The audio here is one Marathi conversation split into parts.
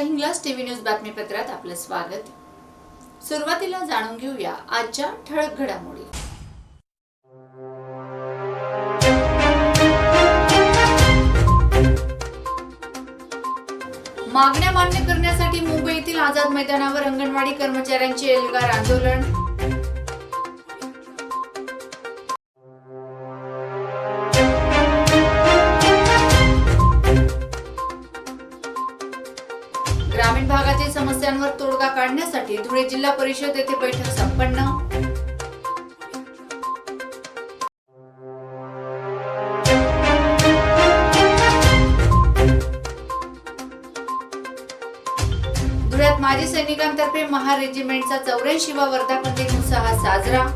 नमस्कार माता टीव्ही न्यूज बातमीपत्रात आपलं स्वागत. सुरुवातीला जाणून घेऊया आजच्या ठळक घडामोडी. मागण्या मान्य करण्यासाठी मुंबईतील आझाद मैदानावर अंगणवाडी कर्मचाऱ्यांचे एल्गार आंदोलन. समस्यांवर तोडगा काढण्यासाठी धुळे जिल्हा परिषद येथे बैठक संपन्न. धुळ्यात माजी सैनिकांतर्फे महार रेजिमेंटचा चौऱ्याऐंशीवा वर्धापन दिन उत्साहात साजरा.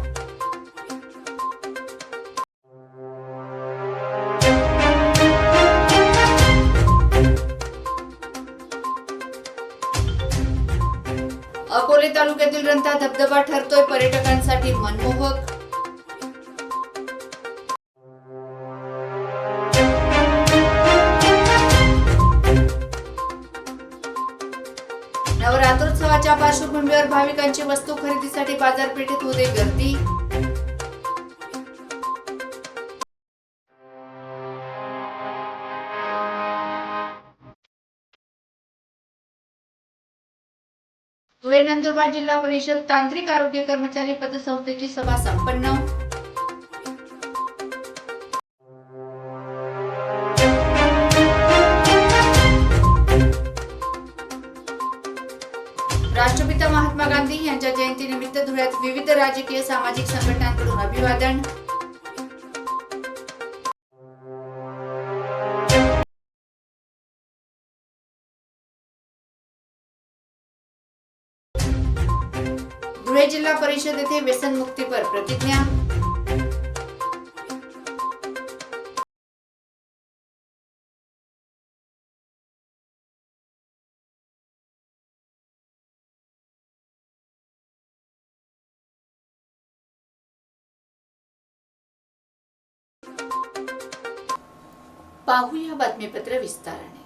तालुक्यातील रंथा धबधबा ठरतोय पर्यटकांसाठी मनमोहक. नवरात्रोत्सवाच्या पार्श्वभूमीवर भाविकांची वस्तू खरेदीसाठी बाजारपेठेत होते गर्दी. धुळे नंदुरबार जिल्हा परिषद तांत्रिक आरोग्य कर्मचारी पतसंस्थेची सभा संपन्न. राष्ट्रपिता महात्मा गांधी यांच्या जयंतीनिमित्त धुळ्यात विविध राजकीय सामाजिक संघटनांकडून अभिवादन. धुळे जिल्हा परिषद येथे व्यसनमुक्तीपर प्रतिज्ञा. पाहूया बातमीपत्र विस्ताराने.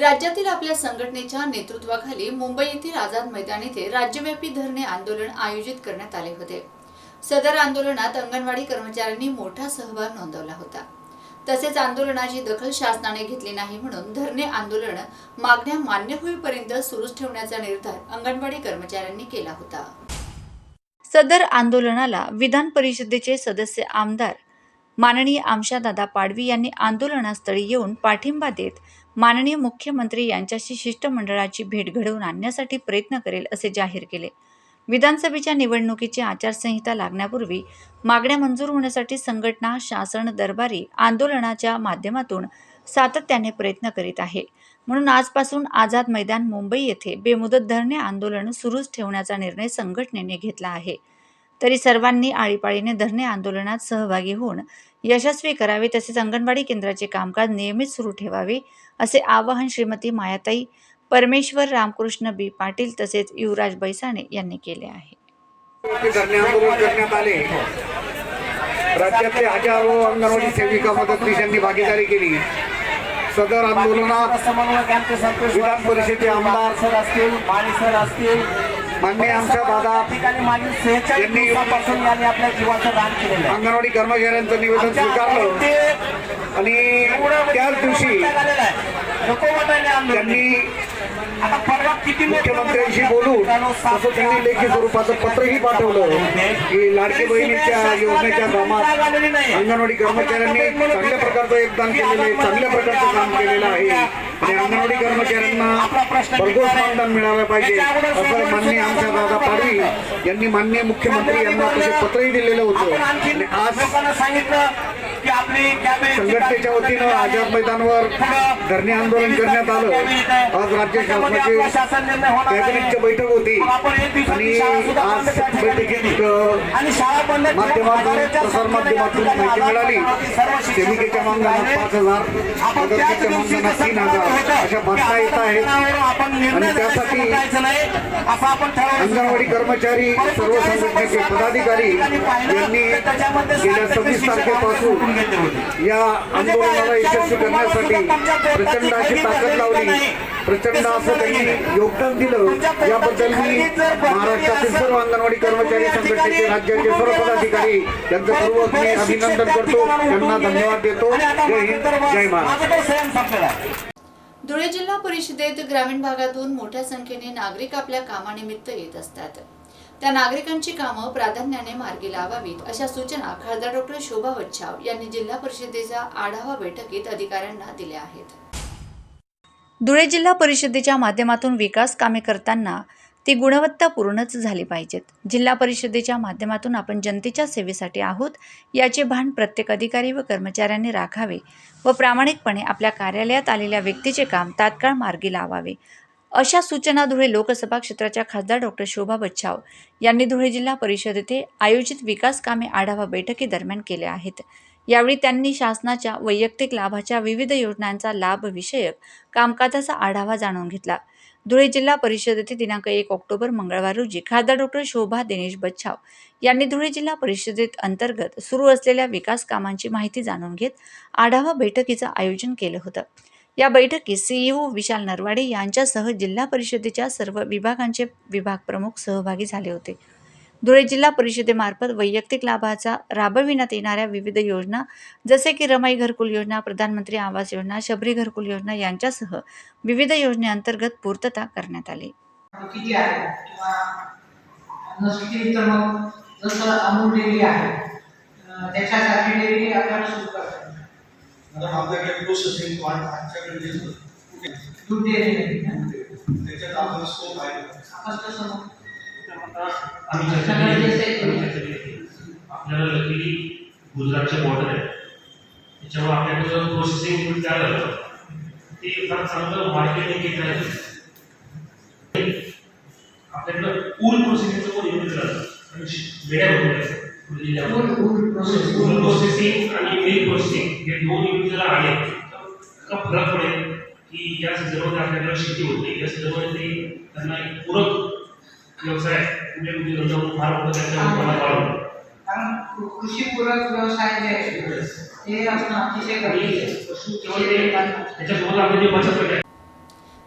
राज्यातील आपल्या संघटनेच्या नेतृत्वाखाली मुंबई येथील आझाद मैदान येथे राज्यव्यापी धरणे आंदोलन आयोजित करण्यात आले होते. सदर आंदोलनात अंगणवाडी कर्मचाऱ्यांनी मोठा सहभाग नोंदवला होता. तसेच आंदोलनाची दखल शासनाने घेतली नाही म्हणून धरणे आंदोलन मागण्या मान्य होईपर्यंत सुरूच ठेवण्याचा निर्धार अंगणवाडी कर्मचाऱ्यांनी केला होता. सदर आंदोलनाला विधान परिषदेचे सदस्य आमदार माननीय आमशादादा पाडवी यांनी आंदोलनास्थळी येऊन पाठिंबा देत माननीय मुख्यमंत्री यांच्याशी शिष्टमंडळाची भेट घडवून आणण्यासाठी प्रयत्न करेल असे जाहीर केले. विधानसभेच्या निवडणुकीची आचारसंहिता लागण्यापूर्वी मागण्या मंजूर होण्यासाठी संघटना शासन दरबारी आंदोलनाच्या माध्यमातून सातत्याने प्रयत्न करीत आहे. म्हणून आजपासून आझाद मैदान मुंबई येथे बेमुदत धरणे आंदोलन सुरूच ठेवण्याचा निर्णय संघटनेने घेतला आहे. तरी सर्वांनी आळीपाळीने धरणे आंदोलनात सहभागी होऊन यशस्वी करावे तसेच अंगणवाडी केंद्राचे कामकाज नियमित सुरू ठेवावे असे आवाहन श्रीमती मायाताई परमेश्वर रामकृष्ण बी पाटील तसेच युवराज बैसाणे यांनी केले आहे. करण्यात आले. राज्यातले हजारो अंगणवाडी सेविका मदतनीशांनी भागीदारी केली. सदर आंदोलनात विधान परिषदेचे आमदार सर असतील माळी सर असतील मान्य आमच्या दादा या ठिकाणी मागील सेहेचाळीस यांनी- दिवसापासून यांनी आपल्या जीवाचं दान केलेलं आहे अंगणवाडी कर्मचाऱ्यांचं निवेदन आमच्या स्वीकारलं ते आणि त्याच दिवशी आहे. त्यांनी मुख्यमंत्र्यांशी बोलून तसं त्यांनी लेखी स्वरूपाचं पत्रही पाठवलं की लाडकी बहिणीच्या योजनेच्या कामात अंगणवाडी कर्मचाऱ्यांनी चांगल्या प्रकारचं योगदान केलेलं आहे चांगल्या प्रकारचं काम केलेलं आहे. आणि अंगणवाडी कर्मचाऱ्यांना भरघोस मानधन मिळालं पाहिजे. असं माननीय आमच्या दादा पाडवी यांनी माननीय मुख्यमंत्री यांना तसे पत्रही दिलेलं होतं. आणि आज संघटनेच्या वतीनं आझाद मैदानावर धरणे आंदोलन करण्यात आलं. आज राज्य शासनाचे कॅबिनेटची बैठक होती. आणि आज बैठकीत माध्यमातून प्रसार माध्यमातून माहिती मिळाली. सेविकेच्या मानधनात पाच हजार मदतीच्या मानधनात तीन हजार अशा बातम्या येत आहेत. आणि त्यासाठी अंगणवाडी कर्मचारी सर्व संघटनेचे पदाधिकारी यांनी गेल्या सव्वीस तारखेपासून घेतले होते. या आंदोलनाला यशस्वी करण्यासाठी प्रचंड अशी ताकद लावली. प्रचंड असं त्यांनी योगदान दिलं. याबद्दल मी महाराष्ट्रातील सर्व अंगणवाडी कर्मचारी संघटनेचे राज्याचे सर्व पदाधिकारी यांचं पूर्वक मी अभिनंदन करतो. त्यांना धन्यवाद देतो. जय हिंद जय महाराष्ट्र. धुळे जिल्हा परिषदेत ग्रामीण भागातून मोठ्या संख्येने नागरिक आपल्या कामानिमित्त येत असतात. त्या नागरिकांची कामं प्राधान्याने मार्गी लावावीत अशा सूचना खासदार डॉक्टर शोभा वच्छाव यांनी जिल्हा परिषदेच्या आढावा बैठकीत अधिकाऱ्यांना दिल्या आहेत. धुळे जिल्हा परिषदेच्या माध्यमातून विकास कामे करताना ती गुणवत्तापूर्णच झाली पाहिजेत. जिल्हा परिषदेच्या माध्यमातून आपण जनतेच्या सेवेसाठी आहोत याचे भान प्रत्येक अधिकारी व कर्मचाऱ्यांनी राखावे व प्रामाणिकपणे आपल्या कार्यालयात आलेल्या व्यक्तीचे काम तात्काळ मार्गी लावावे अशा सूचना धुळे लोकसभा क्षेत्राच्या खासदार डॉक्टर शोभा बच्छाव यांनी धुळे जिल्हा परिषद येथे आयोजित विकास कामे आढावा बैठकीदरम्यान केल्या आहेत. यावेळी त्यांनी शासनाच्या वैयक्तिक लाभाच्या विविध योजनांचा लाभ विषयक कामकाजाचा आढावा जाणून घेतला. धुळे जिल्हा परिषद येथे दिनांक एक ऑक्टोबर मंगळवार रोजी खासदार डॉक्टर शोभा दिनेश बच्छाव यांनी धुळे जिल्हा परिषदेत अंतर्गत सुरू असलेल्या विकास कामांची माहिती जाणून घेत आढावा बैठकीचं आयोजन केलं होतं. या बैठकीत सीईओ विशाल नरवाडे यांच्यासह जिल्हा परिषदेच्या सर्व विभागांचे विभाग प्रमुख सहभागी झाले होते. धुळे जिल्हा परिषदेमार्फत वैयक्तिक लाभाचा राबविण्यात येणाऱ्या विविध योजना जसे की रमाई घरकुल योजना प्रधानमंत्री आवास योजना शबरी घरकुल योजना यांच्यासह विविध योजनेअंतर्गत पूर्तता करण्यात आली. त्याच्यासाठी डेअरी सुरू मॅडम आपल्याकडे प्रोसेसिंग प्लांट आमच्याकडे जे ना? त्याच्यात आपण स्कोप आहे. आपल्याला लकीली गुजरातचे बॉर्डर आहे. त्याच्यामुळे आपल्याकडे जो प्रोसेसिंग युनिट तयार झालं ते फार चांगलं मार्केटिंग केलं आहे. आपल्याकडं ऊल प्रोसेसिंगचं पण युनिट झालं आणि श- वेड्या होतो जिल्ह्यामध्ये wool- wool process- wool processing आणि मिल्क प्रोसेसिंग हे दोन युनिट जर आले तर इतका फरक पडेल की या सीझनमध्ये आपल्याकडे शेती होते या सीझनमध्ये ते त्यांना एक पूरक व्यवसाय पुढे म्हणजे धंदा म्हणून फार मोठं त्यांच्या उत्पन्नात वाढवलं कारण कृ- कृषीपूरक व्यवसाय जे आहे ते असणं अतिशय आणि गरजेचं आहे. पशु किंवा ते त्याच्यासोबत आपले जे बचत गट आहे.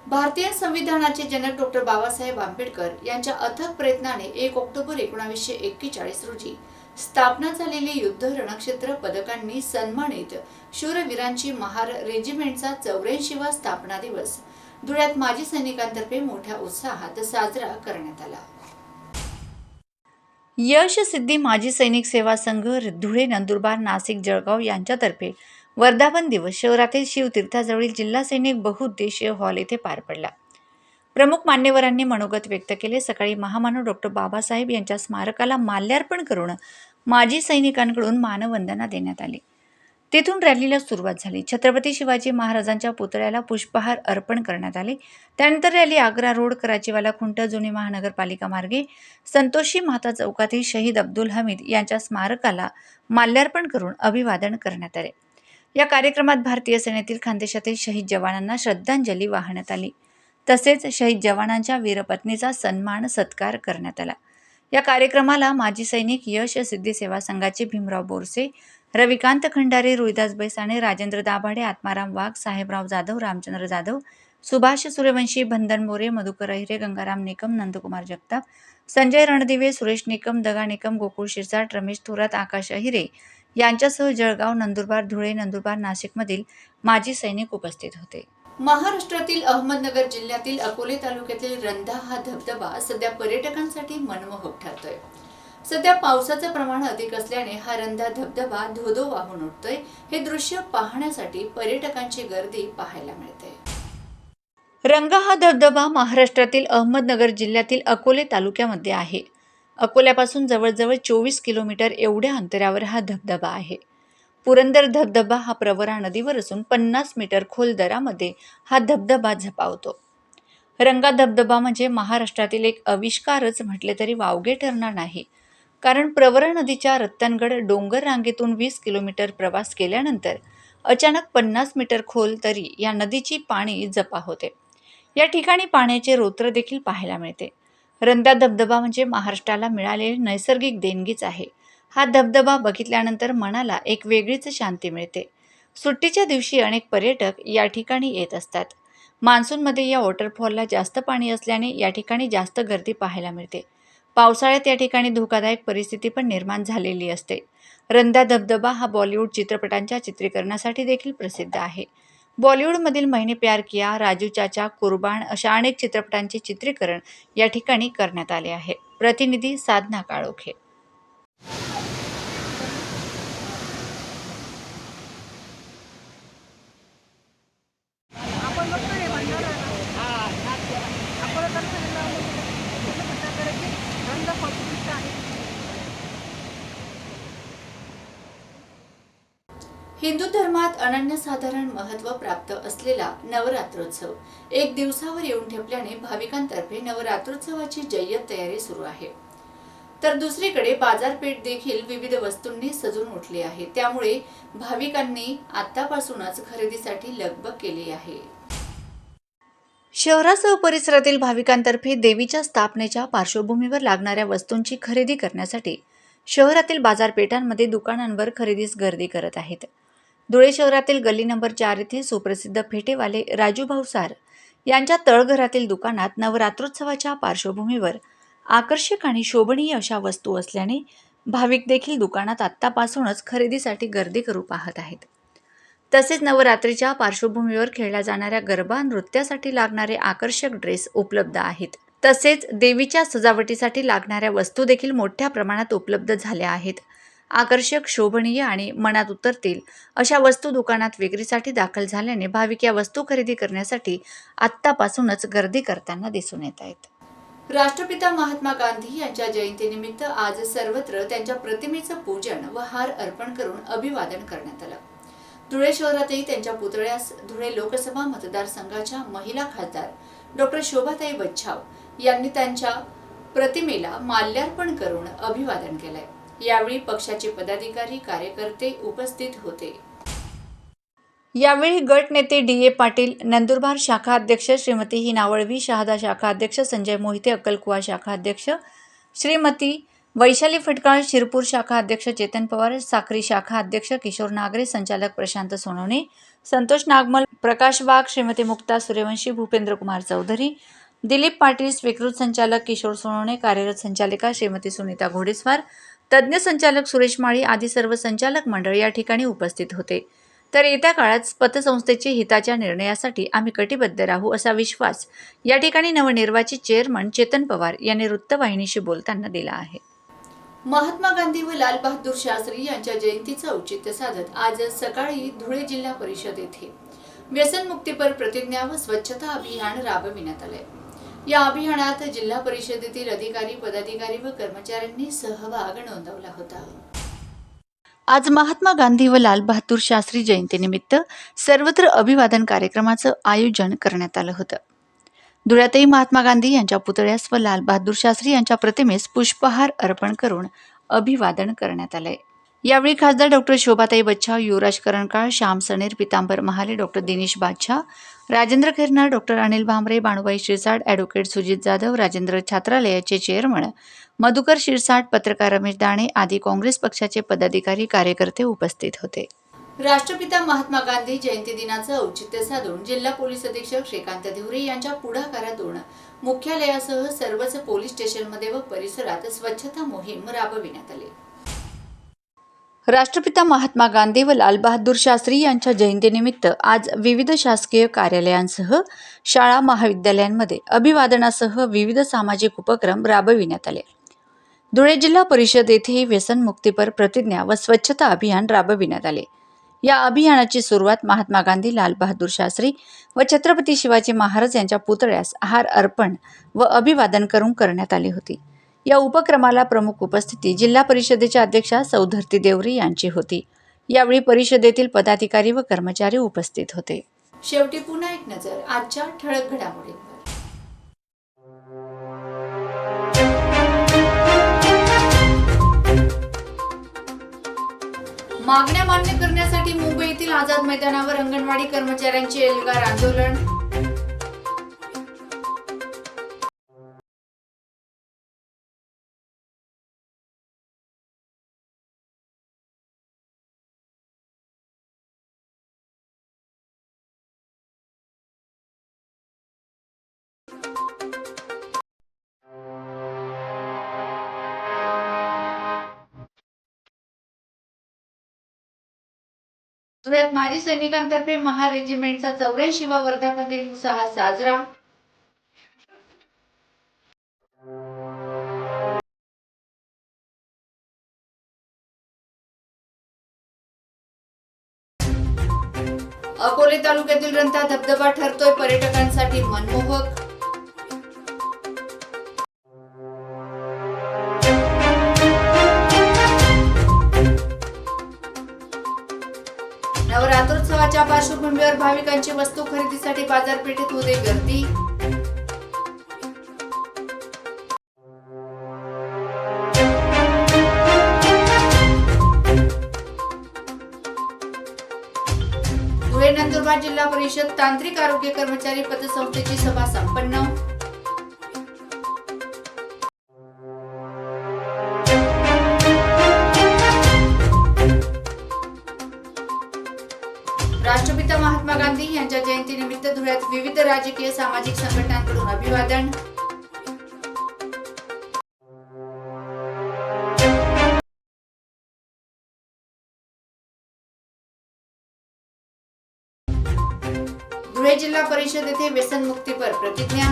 भारतीय संविधानाचे जनक डॉक्टर बाबासाहेब आंबेडकर यांच्या अथक प्रयत्नाने एक ऑक्टोबर एकोणावीसशे एक्केचाळीस रोजी स्थापना झालेले युद्ध रणक्षेत्र पदकांनी सन्मानित शूरवीरांची महार रेजिमेंटचा चौऱ्याऐंशीवा स्थापना दिवस. धुळ्यात माजी सैनिकांतर्फे मोठ्या उत्साहात साजरा करण्यात आला. यश सिद्धी माजी सैनिक सेवा संघ धुळे नंदुरबार नाशिक जळगाव यांच्यातर्फे वर्धापन दिवस शहरातील शिवतीर्थाजवळील जिल्हा सैनिक बहुउद्देशीय हॉल येथे पार पडला. प्रमुख मान्यवरांनी मनोगत व्यक्त केले. सकाळी महामानव डॉक्टर बाबासाहेब यांच्या स्मारकाला माल्यार्पण करून माजी सैनिकांकडून मानवंदना देण्यात आली. तेथून रॅलीला सुरुवात झाली. छत्रपती शिवाजी महाराजांच्या पुतळ्याला पुष्पहार अर्पण करण्यात आले. त्यानंतर रॅली आग्रा रोड कराचीवाला खुंट जुनी महानगरपालिका मार्गे संतोषी माता चौकातील शहीद अब्दुल हमीद यांच्या स्मारकाला माल्यार्पण करून अभिवादन करण्यात आले. या कार्यक्रमात भारतीय सेनेतील खानदेशातील शहीद जवानांना श्रद्धांजली वाहण्यात आली. तसेच शहीद जवानांच्या वीरपत्नीचा सन्मान सत्कार करण्यात आला. या कार्यक्रमाला माजी सैनिक यश सिद्धी सेवा संघाचे भीमराव बोरसे रविकांत खंडारे रोहिदास बैसाणे राजेंद्र दाभाडे आत्माराम वाघ साहेबराव जाधव रामचंद्र जाधव सुभाष सूर्यवंशी बंधन मोरे मधुकर अहिरे गंगाराम निकम नंदकुमार जगताप संजय रणदिवे सुरेश निकम दगा निकम गोकुळ शिरसाट रमेश थोरात आकाश अहिरे यांच्यासह जळगाव नंदुरबार धुळे नंदुरबार नाशिकमधील माजी सैनिक उपस्थित होते. महाराष्ट्रातील अहमदनगर जिल्ह्यातील अकोले तालुक्यातील रंधा हा धबधबा सध्या पर्यटकांसाठी मनमोहक ठरतोय. सध्या पावसाचं प्रमाण अधिक असल्याने हा रंधा धबधबा धोधो वाहून उठतोय. हे दृश्य पाहण्यासाठी पर्यटकांची गर्दी पाहायला मिळते. रंगा हा धबधबा महाराष्ट्रातील अहमदनगर जिल्ह्यातील अकोले तालुक्यामध्ये आहे. अकोल्यापासून जवळजवळ चोवीस किलोमीटर एवढ्या अंतरावर हा धबधबा आहे. पुरंदर धबधबा हा प्रवरा नदीवर असून पन्नास मीटर खोल दरामध्ये हा धबधबा झपावतो. रंगा धबधबा म्हणजे महाराष्ट्रातील एक आविष्कारच म्हटले तरी वावगे ठरणार नाही. कारण प्रवरा नदीच्या रत्तनगड डोंगर रांगेतून वीस किलोमीटर प्रवास केल्यानंतर अचानक पन्नास मीटर खोल तरी या नदीची पाणी जपा होते. या ठिकाणी पाण्याचे रोत्र देखील पाहायला मिळते. रंदा धबधबा म्हणजे महाराष्ट्राला मिळालेली नैसर्गिक देणगीच आहे. हा धबधबा बघितल्यानंतर मनाला एक वेगळीच शांती मिळते. सुट्टीच्या दिवशी अनेक पर्यटक या ठिकाणी येत असतात. मान्सूनमध्ये या वॉटरफॉलला जास्त पाणी असल्याने या ठिकाणी जास्त गर्दी पाहायला मिळते. पावसाळ्यात या ठिकाणी धोकादायक परिस्थिती पण निर्माण झालेली असते. रंदा धबधबा हा बॉलिवूड चित्रपटांच्या चित्रीकरणासाठी देखील प्रसिद्ध आहे. बॉलिवूडमधील महिने प्यार किया राजू चाचा कुर्बान अशा अनेक चित्रपटांचे चित्रीकरण या ठिकाणी करण्यात आले आहे. प्रतिनिधी साधना काळोखे. हिंदू धर्मात अनन्यसाधारण महत्त्व प्राप्त असलेला नवरात्रोत्सव. एक दिवसावर येऊन ठेपल्याने भाविकांतर्फे नवरात्रोत्सवाची जय्यत तयारी सुरू आहे. तर दुसरीकडे बाजारपेठ देखील विविध वस्तूंनी सजून उठली आहे. त्यामुळे भाविकांनी आतापासूनच खरेदीसाठी लगबग केली आहे. शहरासह परिसरातील भाविकांतर्फे देवीच्या स्थापनेच्या पार्श्वभूमीवर लागणाऱ्या वस्तूंची खरेदी करण्यासाठी शहरातील बाजारपेठांमध्ये दुकानांवर खरेदीस गर्दी करत आहेत. धुळे शहरातील गल्ली नंबर चार येथे सुप्रसिद्ध फेटेवाले राजू भाऊसार यांच्या तळघरातील दुकानात नवरात्रोत्सवाच्या पार्श्वभूमीवर आकर्षक आणि शोभनीय अशा वस्तू असल्याने भाविक देखील दुकानात आत्तापासूनच खरेदीसाठी गर्दी करू पाहत आहेत. तसेच नवरात्रीच्या पार्श्वभूमीवर खेळल्या जाणाऱ्या गरबा नृत्यासाठी लागणारे आकर्षक ड्रेस उपलब्ध आहेत. तसेच देवीच्या सजावटीसाठी लागणाऱ्या वस्तू देखील मोठ्या प्रमाणात उपलब्ध झाल्या आहेत. आकर्षक शोभनीय आणि मनात उतरतील अशा वस्तू दुकानात विक्रीसाठी दाखल झाल्याने भाविक या वस्तू खरेदी करण्यासाठी आत्तापासूनच गर्दी करताना दिसून येत आहेत. राष्ट्रपिता महात्मा गांधी यांच्या जयंतीनिमित्त आज सर्वत्र त्यांच्या प्रतिमेचं पूजन व हार अर्पण करून अभिवादन करण्यात आलं. धुळे शहरातही त्यांच्या पुतळ्यास धुळे लोकसभा मतदारसंघाच्या महिला खासदार डॉक्टर शोभाताई बच्छाव यांनी त्यांच्या प्रतिमेला माल्यार्पण करून अभिवादन केलंय. यावेळी पक्षाचे पदाधिकारी कार्यकर्ते उपस्थित होते. यावेळी गट नेते डी ए पाटील नंदुरबार शाखा अध्यक्ष श्रीमती हिना नावळवी शहादा शाखा अध्यक्ष संजय मोहिते अक्कलकुवा शाखा अध्यक्ष श्रीमती वैशाली फटकाळ शिरपूर शाखा अध्यक्ष चेतन पवार साक्री शाखा अध्यक्ष किशोर नागरे संचालक प्रशांत सोनवणे संतोष नागमल प्रकाश वाघ श्रीमती मुक्ता सूर्यवंशी भूपेंद्र कुमार चौधरी दिलीप पाटील स्वीकृत संचालक किशोर सोनवणे कार्यरत संचालिका श्रीमती सुनीता घोडेस्वार तज्ज्ञ संचालक सुरेश माळी आदी सर्व संचालक मंडळ या ठिकाणी उपस्थित होते. तर येत्या काळात पतसंस्थेच्या हिताच्या निर्णयासाठी आम्ही कटिबद्ध राहू असा विश्वास या ठिकाणी नवनिर्वाचित चेअरमन चेतन पवार यांनी वृत्तवाहिनीशी बोलताना दिला आहे. महात्मा गांधी व लाल बहादूर शास्त्री यांच्या जयंतीचं औचित्य साधत आज सकाळी धुळे जिल्हा परिषद येथे व्यसनमुक्तीपर प्रतिज्ञा व स्वच्छता अभियान राबविण्यात आले या अभियानात जिल्हा परिषदेतील अधिकारी पदाधिकारी व कर्मचाऱ्यांनी सहभाग नोंदवला होता. आज महात्मा गांधी व लाल बहादूर शास्त्री जयंतीनिमित्त सर्वत्र अभिवादन कार्यक्रमाचं आयोजन करण्यात आलं होतं. धुळ्यातही महात्मा गांधी यांच्या पुतळ्यास व लाल बहादूर शास्त्री यांच्या प्रतिमेस पुष्पहार अर्पण करून अभिवादन करण्यात आलंय. यावेळी खासदार doctor Shobhatai Bachha Yuvraj Karankal Shyam Saner Pitambar Mahale doctor Dinesh Badshah Rajendra Khairnar doctor Anil Bhamre Banubai Shirsat advocate Sujit Jadhav Rajendra छात्रालयाचे chairman Madhukar Shirsat पत्रकार रमेश दाणे आदी काँग्रेस पक्षाचे पदाधिकारी कार्यकर्ते उपस्थित होते. राष्ट्रपिता महात्मा गांधी जयंती दिनाचं औचित्य साधून जिल्हा पोलीस अधीक्षक श्रीकांत धिवरे यांच्या पुढाकारातून मुख्यालयासह सर्वच पोलीस स्टेशनमध्ये व परिसरात स्वच्छता मोहीम राबविण्यात आली. राष्ट्रपिता महात्मा गांधी व लालबहादूर शास्त्री यांच्या जयंतीनिमित्त आज विविध शासकीय कार्यालयांसह शाळा महाविद्यालयांमध्ये अभिवादनासह विविध सामाजिक उपक्रम राबविण्यात आले. धुळे जिल्हा परिषद येथेही व्यसनमुक्तीपर प्रतिज्ञा व स्वच्छता अभियान राबविण्यात आले. या अभियानाची सुरुवात महात्मा गांधी लालबहादूर शास्त्री व छत्रपती शिवाजी महाराज यांच्या पुतळ्यास हार अर्पण व अभिवादन करून करण्यात आली होती. या उपक्रमाला प्रमुख उपस्थिती जिल्हा परिषदेच्या अध्यक्षा सौधर्ती देवरी यांची होती. यावेळी परिषदेतील पदाधिकारी व कर्मचारी उपस्थित होते. शेवटी पुन्हा एक नजर आजच्या ठळक घडामोडींवर. मागण्या मान्य करण्यासाठी मुंबईतील आझाद मैदानावर अंगणवाडी कर्मचाऱ्यांचे एल्गार आंदोलन. पुण्यात माजी सैनिकांतर्फे महार रेजिमेंटचा चौऱ्याऐंशीवा वर्धापन दिन उत्साहात साजरा. अकोले तालुक्यातील रंथा धबधबा ठरतोय पर्यटकांसाठी मनमोहक. कोरोनाच्या पार्श्वभूमीवर भाविकांची वस्तू खरेदीसाठी बाजारपेठेत होते गर्दी. धुळे नंदुरबार जिल्हा परिषद तांत्रिक आरोग्य कर्मचारी पतसंस्थेची सभा संपन्न. धुळ्यात विविध राजकीय सामाजिक संघटनांकडून अभिवादन धुळे जिल्हा परिषद येथे व्यसनमुक्तीपर प्रतिज्ञा